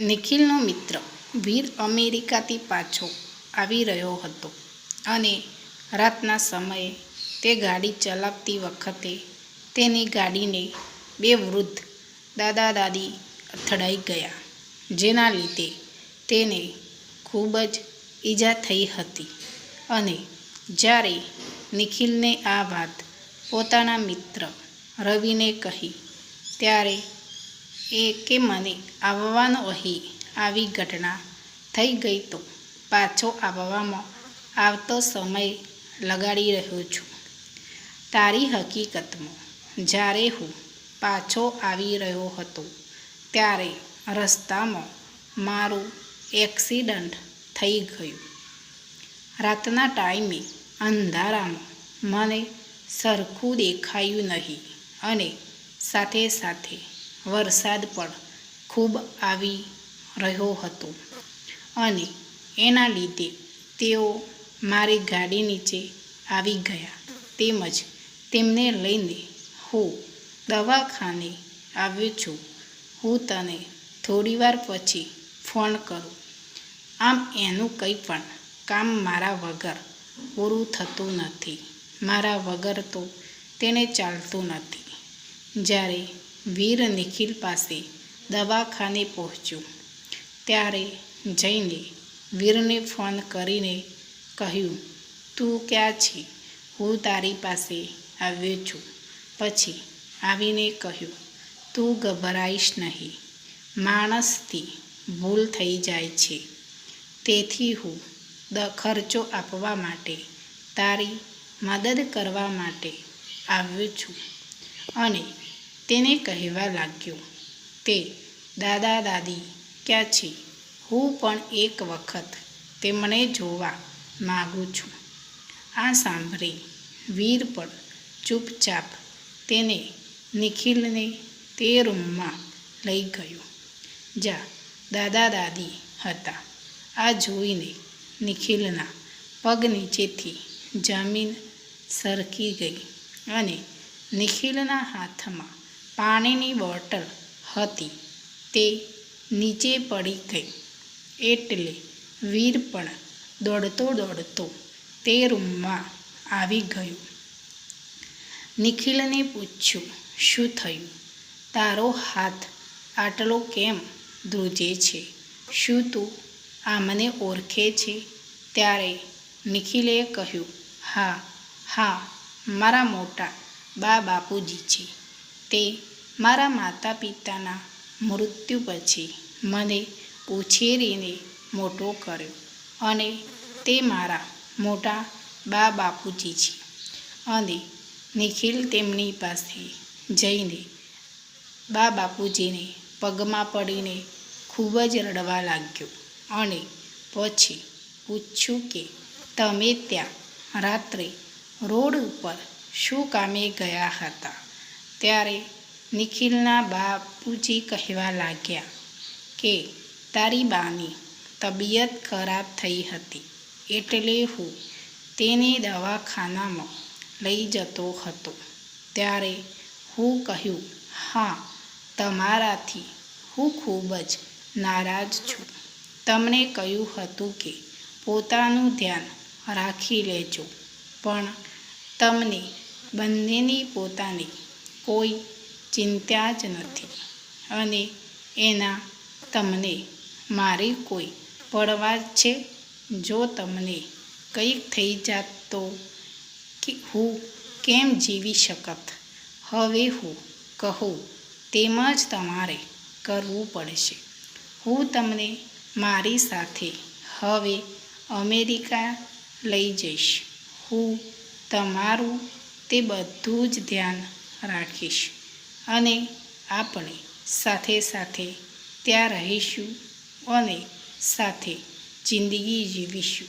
નિખિલનો મિત્ર વીર અમેરિકાથી પાછો આવી રહ્યો હતો અને રાતના સમયે તે ગાડી ચલાવતી વખતે તેની ગાડીને બે વૃદ્ધ દાદા દાદી અથડાઈ ગયા, જેના લીધે તેને ખૂબ જ ઈજા થઈ હતી. અને જ્યારે નિખિલને આ વાત પોતાના મિત્ર રવિને કહી, ત્યારે એ કે મને આવવાનો અહીં આવી ઘટના થઈ ગઈ તો પાછો આવવામાં આવતો સમય લગાડી રહ્યો છું. તારી હકીકતમાં જ્યારે હું પાછો આવી રહ્યો હતો ત્યારે રસ્તામાં મારું એક્સિડન્ટ થઈ ગયું. રાતના ટાઈમે અંધારામાં મને સરખું દેખાયું નહીં અને સાથે સાથે વરસાદ પણ ખૂબ આવી રહ્યો હતો. અને એના લીધે તેઓ મારી ગાડી નીચે આવી ગયા તેમજ તેમને લઈને હું દવાખાને આવ્યો છું. હું તને થોડીવાર પછી ફોન કરું. આમ એનું કંઈ પણ કામ મારા વગર પૂરું થતું નથી. મારા વગર તો તેને ચાલતું નથી. જ્યારે વીર નિખિલ પાસે દવાખાને પહોંચ્યું. ત્યારે જઈને વીરને ફોન કરીને કહ્યું, તું ક્યાં છે? હું તારી પાસે આવ્યો છું. પછી આવીને કહ્યું, તું ગભરાઈશ નહીં. માણસથી ભૂલ થઈ જાય છે. તેથી હું દ ખર્ચો આપવા માટે તારી મદદ કરવા માટે આવ્યો છું. અને તેને કહેવા લાગ્યો, તે, દાદા, દાદી, ક્યાં છે? હું પણ એક વખત તેમને જોવા માગું છું. આ સાંભળી વીર પણ ચૂપચાપ તેને નિખિલને તે રૂમમાં લઈ ગયો. જ્યાં દાદા, દાદી હતા. આ જોઈને નિખિલના પગ નીચેથી જમીન સરકી ગઈ અને નિખિલના હાથમાં પાણીની બોટલ હતી. તે નીચે પડી ગઈ. એટલે વીર પણ દોડતો દોડતો તે રૂમમાં આવી ગયો. નિખિલને પૂછ્યું, શું થયું? તારો હાથ આટલો કેમ ધ્રુજે છે? શું તું આ મને ઓળખે છે? ત્યારે નિખિલે કહ્યું, હા હા, મારા મોટા બા બાપુજી છે. તે મારા માતા પિતાના મૃત્યુ પછી મને ઉછેરીને મોટો કર્યો અને તે મારા મોટા બા બાપુજી છે. અને નિખિલ તેમની પાસે જઈને બા બાપુજીને પગમાં પડીને ખૂબ જ રડવા લાગ્યો અને પછી પૂછ્યું કે, તમે ત્યાં રાત્રે રોડ ઉપર શું કામે ગયા હતા? ત્યારે નિખિલના બાપુજી કહેવા લાગ્યા કે, તારી બાની તબિયત ખરાબ થઈ હતી, એટલે હું તેને દવાખાનામાં લઈ જતો હતો. ત્યારે હું કહ્યું, હા, તમારાથી હું ખૂબ જ નારાજ છું. તમને કહ્યું હતું કે, પોતાનું ધ્યાન રાખી લેજો, પણ તમને બંનેની પોતાની કોઈ ચિંતા જ નથી. અને એના તમને મારી કોઈ પડવા છે? જો તમને કંઈક થઈ જાત તો હું કેમ જીવી શકત? હવે હું કહું, તેમ જ તમારે કરવું પડશે. હું તમને મારી સાથે હવે અમેરિકા લઈ જઈશ. હું તમારું તે બધું જ ધ્યાન રાખીશ અને આપણે સાથે સાથે ત્યાં રહીશું અને સાથે જિંદગી જીવીશું.